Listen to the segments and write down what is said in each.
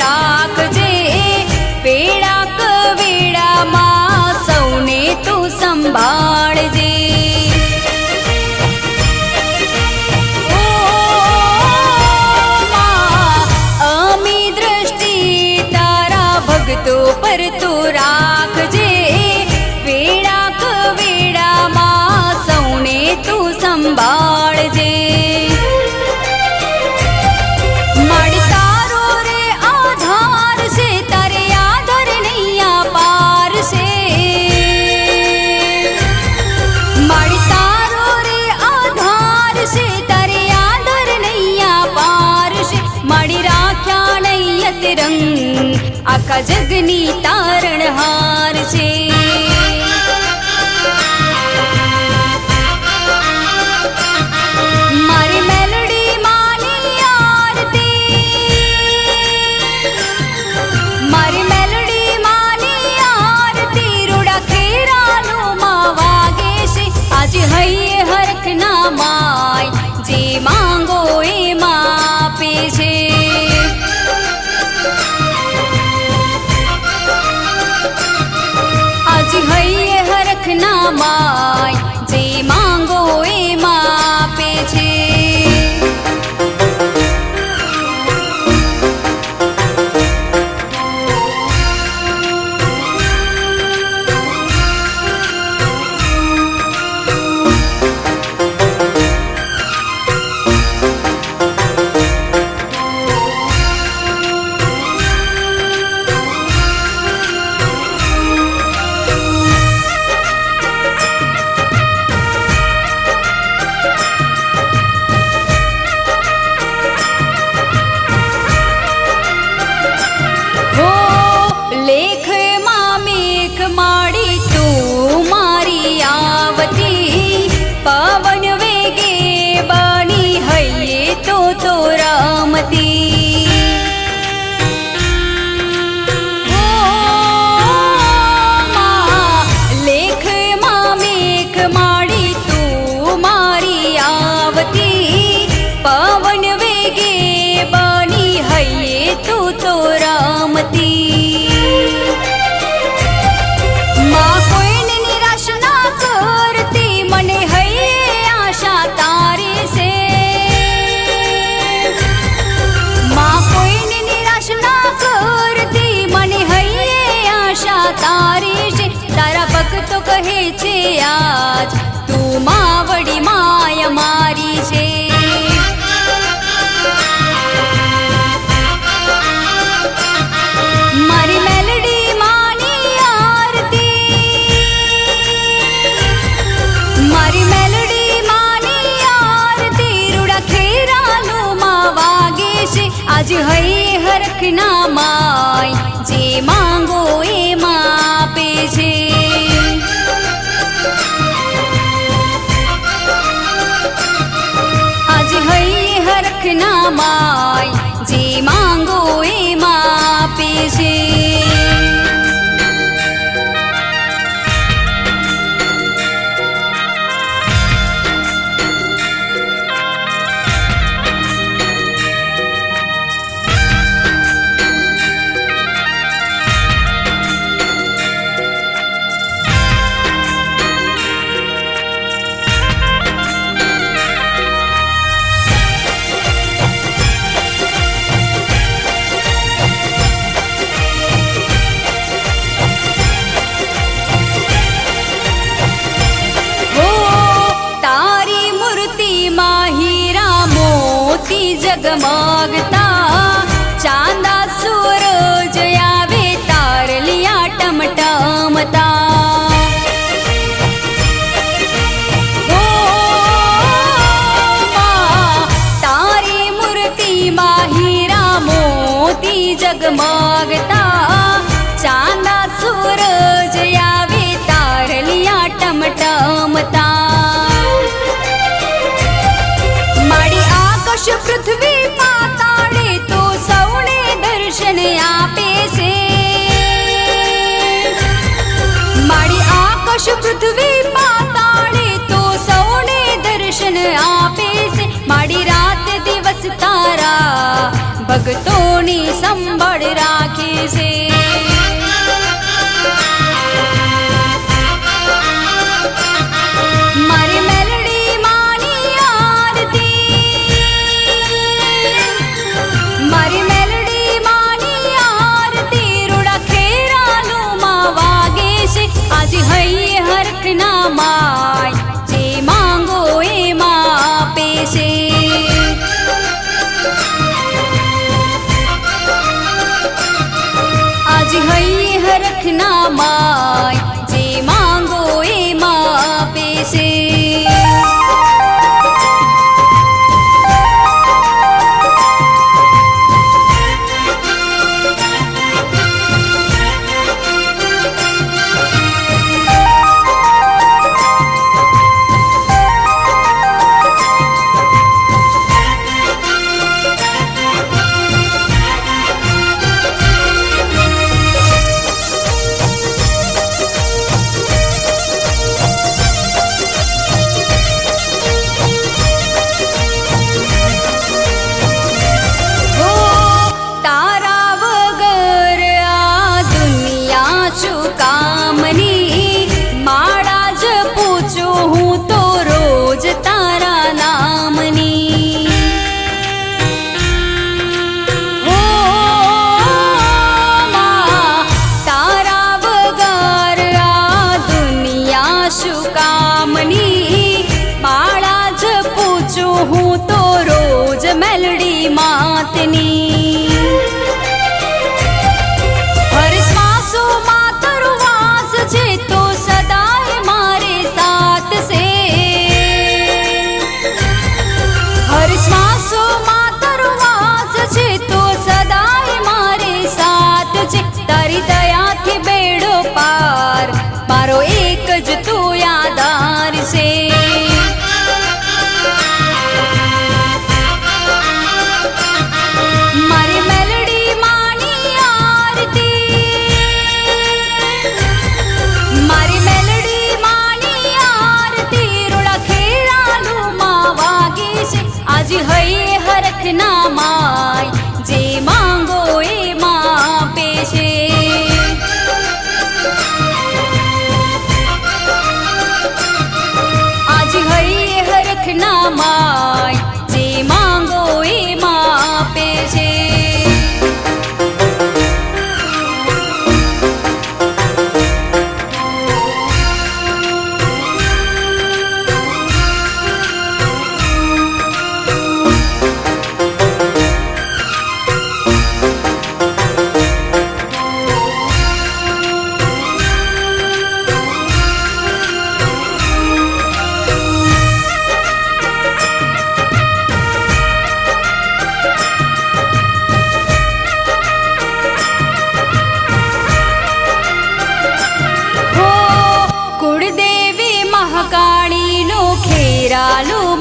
राग આખા જગની તારણહાર છે છે આજ. તું માવડી માય મારી છે. મારી મેલડી માની આરતી. મારી મેલડી વાગે છે. આજ હૈ હરખના માય. જે માંગો એ માં আমায় যে মাঙ্গো এ মা পেশে જગમગતા ભક્તોની સંભળ રાખી છે.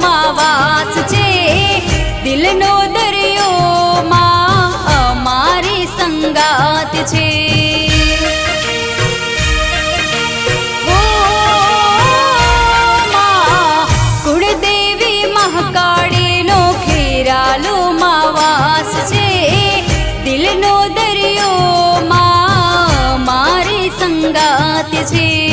માં વાસ છે. દિલનો દરિયો માં અમારી સંગાત છે. દિલનો દરિયો માં મારી સંગાત છે.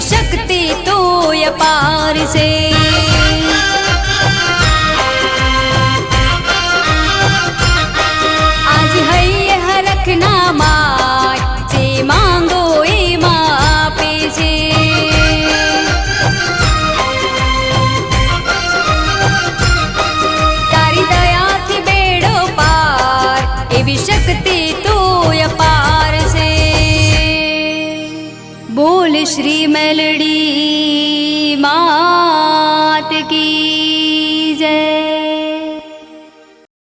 શક્તિ તો અપાર છે